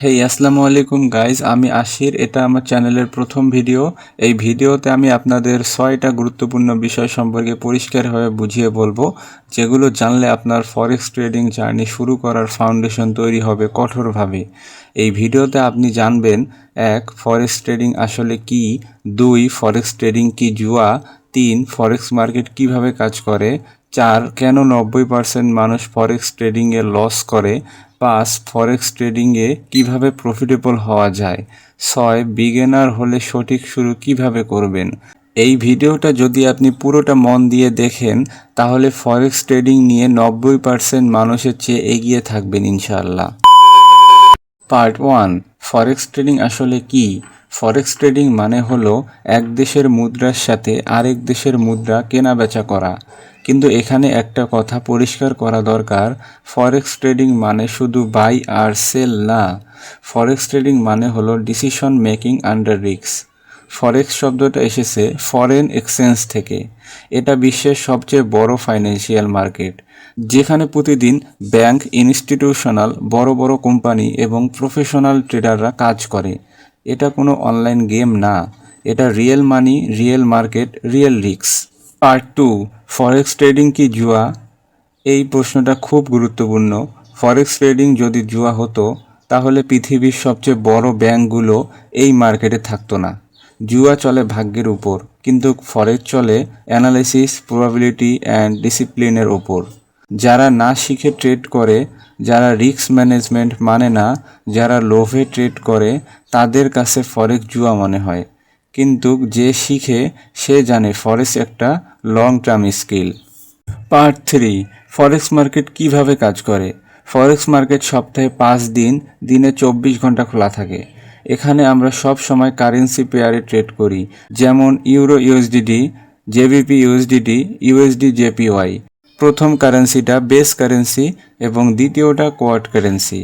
হেই আসসালামু আলাইকুম গাইজ আমি আশির। এটা আমার চ্যানেলের প্রথম ভিডিও। এই ভিডিওতে আমি আপনাদের ছয়টা গুরুত্বপূর্ণ বিষয় সম্পর্কে পরিষ্কারভাবে বুঝিয়ে বলব, যেগুলো জানলে আপনার ফরেক্স ট্রেডিং জার্নি শুরু করার ফাউন্ডেশন তৈরি হবে কঠোরভাবে। এই ভিডিওতে আপনি জানবেন, এক ফরেক্স ট্রেডিং আসলে কি? দুই ফরেক্স ট্রেডিং কি জুয়া? তিন ফরেক্স মার্কেট কীভাবে কাজ করে? চার, কেন নব্বই পার্সেন্ট মানুষ ফরেক্স ট্রেডিংয়ে লস করে? পাঁচ ফরেক্স ট্রেডিংয়ে কীভাবে প্রফিটেবল হওয়া যায়? ছয়, বিগিনার হলে সঠিক শুরু কীভাবে করবেন? এই ভিডিওটা যদি আপনি পুরোটা মন দিয়ে দেখেন, তাহলে ফরেক্স ট্রেডিং নিয়ে নব্বই পার্সেন্ট মানুষের চেয়ে এগিয়ে থাকবেন ইনশাআল্লাহ। পার্ট ওয়ান, ফরেক্স ট্রেডিং আসলে কি? ফরেক্স ট্রেডিং মানে হলো এক দেশের মুদ্রার সাথে আরেক দেশের মুদ্রা কেনা বেচা করা। কিন্তু এখানে একটা কথা পরিষ্কার করা দরকার ফরেক্স ট্রেডিং মানে শুধু বাই আর সেল না। ফরেক্স ট্রেডিং মানে হলো decision making under risk forex শব্দটা এসেছে ফরেন এক্সচেঞ্জ থেকে। এটা বিশ্বের সবচেয়ে বড় ফাইন্যান্সিয়াল মার্কেট যেখানে প্রতিদিন ব্যাংক ইনস্টিটিউশনাল বড় বড় কোম্পানি এবং প্রফেশনাল ট্রেডাররা কাজ করে। এটা কোনো অনলাইন গেম না। এটা real money real market real risk part two, forex trading কি জুয়া? এই প্রশ্নটা খুব গুরুত্বপূর্ণ। ফরেক্স ট্রেডিং যদি জুয়া হতো, তাহলে পৃথিবীর সবচেয়ে বড় ব্যাংকগুলো এই মার্কেটে থাকতো না। জুয়া চলে ভাগ্যের উপর, কিন্তু ফরেক্স চলে অ্যানালাইসিস, প্রবাবিলিটি অ্যান্ড ডিসিপ্লিনের ওপর যারা না শিখে ট্রেড করে, যারা রিস্ক ম্যানেজমেন্ট মানে না, যারা লোভে ট্রেড করে, তাদের কাছে ফরেক্স জুয়া মনে হয়। কিন্তু যে শিখে, সে জানে ফরেক্স একটা long term skill part three forex market কীভাবে কাজ করে? ফরেক্স মার্কেট সপ্তাহে পাঁচ দিন, দিনে চব্বিশ ঘণ্টা খোলা থাকে। এখানে আমরা সব সময় কারেন্সি পেয়ারে ট্রেড করি, যেমন euro USD GBP USD USD JPY প্রথম কারেন্সিটা বেস কারেন্সি এবং দ্বিতীয়টা কোয়ার্ড কারেন্সি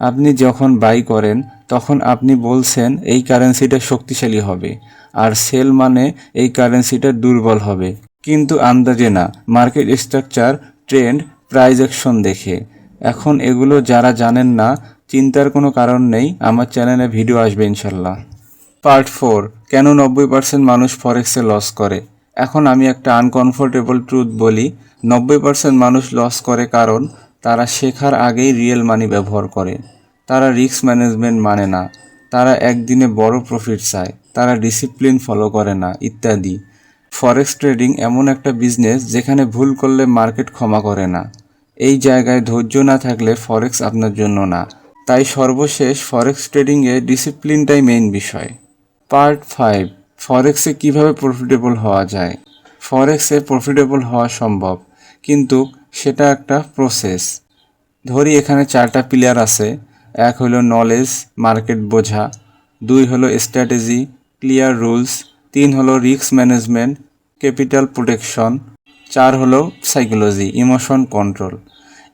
আপনি যখন বাই করেন, তখন আপনি বলছেন এই কারেন্সিটা শক্তিশালী হবে, আর সেল মানে এই কারেন্সিটা দুর্বল হবে। কিন্তু আন্দাজে না। Market structure, trend price action দেখে। এখন এগুলো যারা জানেন না, চিন্তার কোনো কারণ নেই। আমার চ্যানেলে ভিডিও আসবে ইনশাল্লাহ। পার্ট ফোর, কেন নব্বই পার্সেন্ট মানুষ ফরেক্সে লস করে? এখন আমি একটা আনকমফোর্টেবল ট্রুথ বলি, নব্বই পার্সেন্ট মানুষ লস করে কারণ তারা শেখার আগেই রিয়েল মানি ব্যবহার করে। তারা রিস্ক ম্যানেজমেন্ট মানে না। তারা একদিনে বড় প্রফিট চায়। তারা ডিসিপ্লিন ফলো করে না, ইত্যাদি। ফরেক্স ট্রেডিং এমন একটা বিজনেস যেখানে ভুল করলে মার্কেট ক্ষমা করে না। এই জায়গায় ধৈর্য না থাকলে ফরেক্স আপনার জন্য না। তাই সর্বশেষ ফরেক্স ট্রেডিংয়ে ডিসিপ্লিনটাই মেইন বিষয়। পার্ট ফাইভ, ফরেক্সে কীভাবে প্রফিটেবল হওয়া যায়? ফরেক্সে প্রফিটেবল হওয়া সম্ভব, কিন্তু সেটা একটা প্রসেস। ধরি এখানে চারটা প্লেয়ার আছে, এক হলো নলেজ, মার্কেট বোঝা, দুই হলো স্ট্র্যাটেজি, ক্লিয়ার রুলস তিন হলো রিস্ক ম্যানেজমেন্ট ক্যাপিটাল প্রোটেকশন চার হলো সাইকোলজি ইমোশন কন্ট্রোল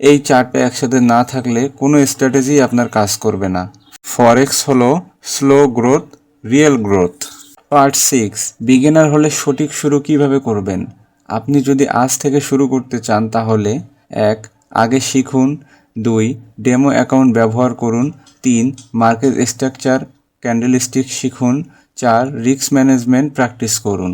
এই চারটা একসাথে না থাকলে কোনো স্ট্র্যাটেজি আপনার কাজ করবে না। ফরেক্স হলো slow growth real growth part six beginner হলে সঠিক শুরু কীভাবে করবেন? আপনি যদি আজ থেকে শুরু করতে চান তাহলে, এক, আগে শিখুন। দুই ডেমো অ্যাকাউন্ট ব্যবহার করুন। তিন মার্কেট স্ট্রাকচার ক্যান্ডেলস্টিক শিখুন। চার রিস্ক ম্যানেজমেন্ট প্র্যাকটিস করুন।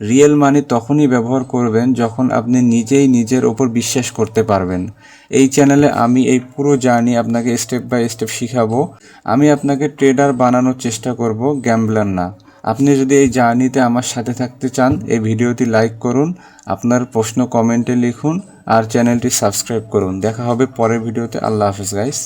রিয়েল মানি তখনই ব্যবহার করবেন যখন আপনি নিজেই নিজের ওপর বিশ্বাস করতে পারবেন। এই চ্যানেলে আমি এই পুরো জার্নি আপনাকে স্টেপ বাই স্টেপ শিখাবো। আমি আপনাকে ট্রেডার বানানোর চেষ্টা করব গ্যাম্বলার না। আপনি যদি এই জার্নিতে আমার সাথে থাকতে চান, এই ভিডিওটি লাইক করুন, আপনার প্রশ্ন কমেন্টে লিখুন, আর চ্যানেলটি সাবস্ক্রাইব করুন। দেখা হবে পরের ভিডিওতে আল্লাহ হাফেজ গাইস